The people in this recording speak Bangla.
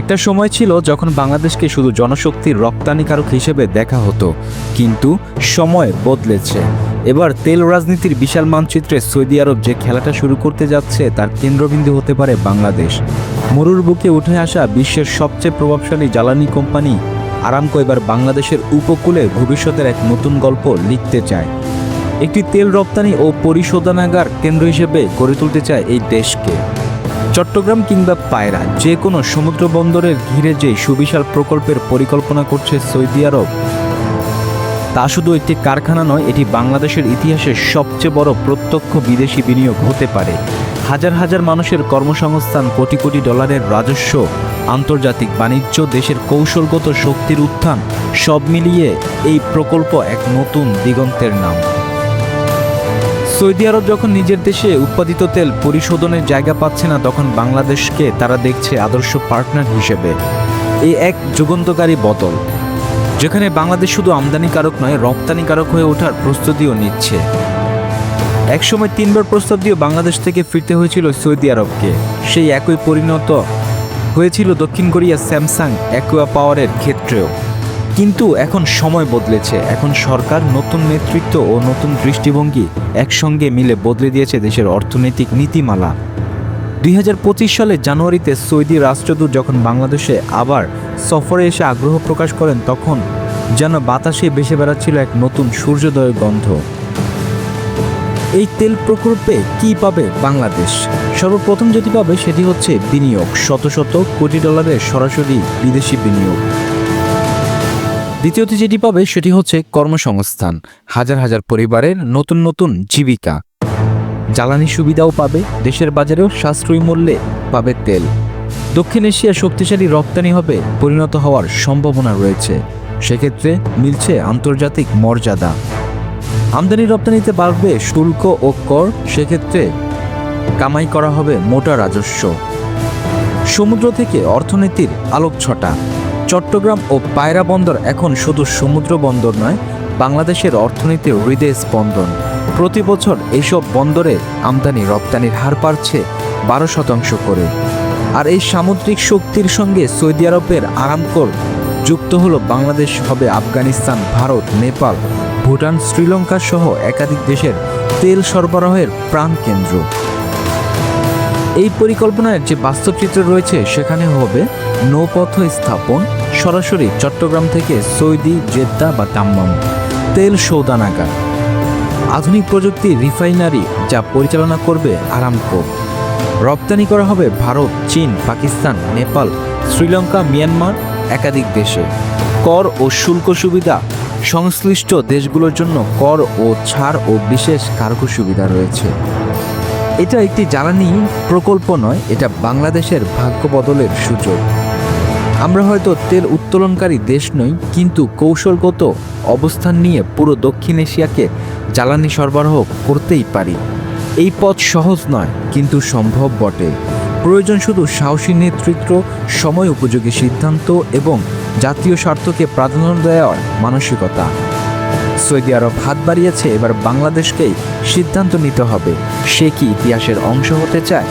একটা সময় ছিল যখন বাংলাদেশকে শুধু জনশক্তির রপ্তানিকারক হিসেবে দেখা হতো, কিন্তু সময় বদলেছে। এবার তেল রাজনীতির বিশাল মানচিত্রে সৌদি আরব যে খেলাটা শুরু করতে যাচ্ছে, তার কেন্দ্রবিন্দু হতে পারে বাংলাদেশ। মরুর বুকে উঠে আসা বিশ্বের সবচেয়ে প্রভাবশালী জ্বালানি কোম্পানি আরামকো এবার বাংলাদেশের উপকূলে ভবিষ্যতের এক নতুন গল্প লিখতে চায়। একটি তেল রপ্তানি ও পরিশোধনাগার কেন্দ্র হিসেবে গড়ে তুলতে চায় এই দেশকে। চট্টগ্রাম কিংবা পায়রা যে কোনো সমুদ্র বন্দরের ঘিরে যে সুবিশাল প্রকল্পের পরিকল্পনা করছে সৌদি আরব, তা শুধু একটি কারখানা নয়, এটি বাংলাদেশের ইতিহাসে সবচেয়ে বড় প্রত্যক্ষ বিদেশি বিনিয়োগ হতে পারে। হাজার হাজার মানুষের কর্মসংস্থান কোটি কোটি ডলারের রাজস্ব, আন্তর্জাতিক বাণিজ্য, দেশের কৌশলগত শক্তির উত্থান, সব মিলিয়ে এই প্রকল্প এক নতুন দিগন্তের নাম। সৌদি আরব যখন নিজের দেশে উৎপাদিত তেল পরিশোধনের জায়গা পাচ্ছে না, তখন বাংলাদেশকে তারা দেখছে আদর্শ পার্টনার হিসেবে। এই এক যুগান্তকারী বদল, যেখানে বাংলাদেশ শুধু আমদানিকারক নয়, রপ্তানিকারক হয়ে ওঠার প্রস্তুতিও নিচ্ছে। একসময় তিনবার প্রস্তাব দিয়ে বাংলাদেশ থেকে ফিরতে হয়েছিল সৌদি আরবকে। সেই একই পরিণত হয়েছিল দক্ষিণ কোরিয়া স্যামসাং অ্যাকুয়া পাওয়ারের ক্ষেত্রেও। কিন্তু এখন সময় বদলেছে। এখন সরকার নতুন নেতৃত্ব ও নতুন দৃষ্টিভঙ্গি একসঙ্গে মিলে বদলে দিয়েছে দেশের অর্থনৈতিক নীতিমালা। দুই সালে জানুয়ারিতে সৌদি রাষ্ট্রদূত যখন বাংলাদেশে আবার সফরে এসে আগ্রহ প্রকাশ করেন, তখন যেন বাতাসে ভেসে বেড়াচ্ছিল এক নতুন সূর্যোদয়ের গন্ধ। এই তেল প্রকল্পে কি পাবে বাংলাদেশ? সর্বপ্রথম যেটি পাবে সেটি হচ্ছে বিনিয়োগ। শত শত কোটি ডলারের সরাসরি বিদেশি বিনিয়োগ। দ্বিতীয়টি যেটি পাবে সেটি হচ্ছে কর্মসংস্থান। হাজার হাজার পরিবারের নতুন নতুন জীবিকা। জ্বালানি সুবিধাও পাবে, দেশের বাজারেও সাশ্রয়ী মূল্যে পাবে তেল। দক্ষিণ এশিয়া শক্তিশালী রপ্তানি হবে, পরিণত হওয়ার সম্ভাবনা রয়েছে। সেক্ষেত্রে মিলছে আন্তর্জাতিক মর্যাদা। আমদানি রপ্তানিতে বাড়বে শুল্ক ও কর, সেক্ষেত্রে কামাই করা হবে মোটা রাজস্ব। সমুদ্র থেকে অর্থনীতির আলোকছটা। চট্টগ্রাম ও পায়রা বন্দর এখন শুধু সমুদ্র বন্দর নয়, বাংলাদেশের অর্থনীতির হৃদয় স্পন্দন প্রতি বছর এইসব বন্দরে আমদানি রপ্তানির হার বাড়ছে বারো শতাংশ করে। আর এই সামুদ্রিক শক্তির সঙ্গে সৌদি আরবের আরামকোর যুক্ত হলো বাংলাদেশ, হবে আফগানিস্তান, ভারত, নেপাল, ভুটান, শ্রীলঙ্কা সহ একাধিক দেশের তেল সরবরাহের প্রাণকেন্দ্র এই পরিকল্পনার যে বাস্তব চিত্র রয়েছে, সেখানে হবে নৌপথ স্থাপন সরাসরি চট্টগ্রাম থেকে সৌদি, জেদ্দা বা দাম্মাম তেল সৌদানাগার। আধুনিক প্রযুক্তি রিফাইনারি যা পরিচালনা করবে আরামকো। রপ্তানি করা হবে ভারত, চীন, পাকিস্তান, নেপাল, শ্রীলঙ্কা, মিয়ানমার একাধিক দেশে। কর ও শুল্ক সুবিধা। সংশ্লিষ্ট দেশগুলোর জন্য কর ও ছাড় ও বিশেষ কার্গো সুবিধা রয়েছে। এটা একটি জ্বালানি প্রকল্প নয়, এটা বাংলাদেশের ভাগ্য বদলের সুযোগ। আমরা হয়তো তেল উত্তোলনকারী দেশ নই, কিন্তু কৌশলগত অবস্থান নিয়ে পুরো দক্ষিণ এশিয়াকে জ্বালানি সরবরাহ করতেই পারি। এই পথ সহজ নয়, কিন্তু সম্ভব বটে। প্রয়োজন শুধু সাহসী নেতৃত্ব, সময় উপযোগী সিদ্ধান্ত এবং জাতীয় স্বার্থকে প্রাধান্য দেওয়ার মানসিকতা। সৌদি আরব হাত বাড়িয়েছে, এবার বাংলাদেশকেই সিদ্ধান্ত নিতে হবে। সে কি ইতিহাসের অংশ হতে চায়?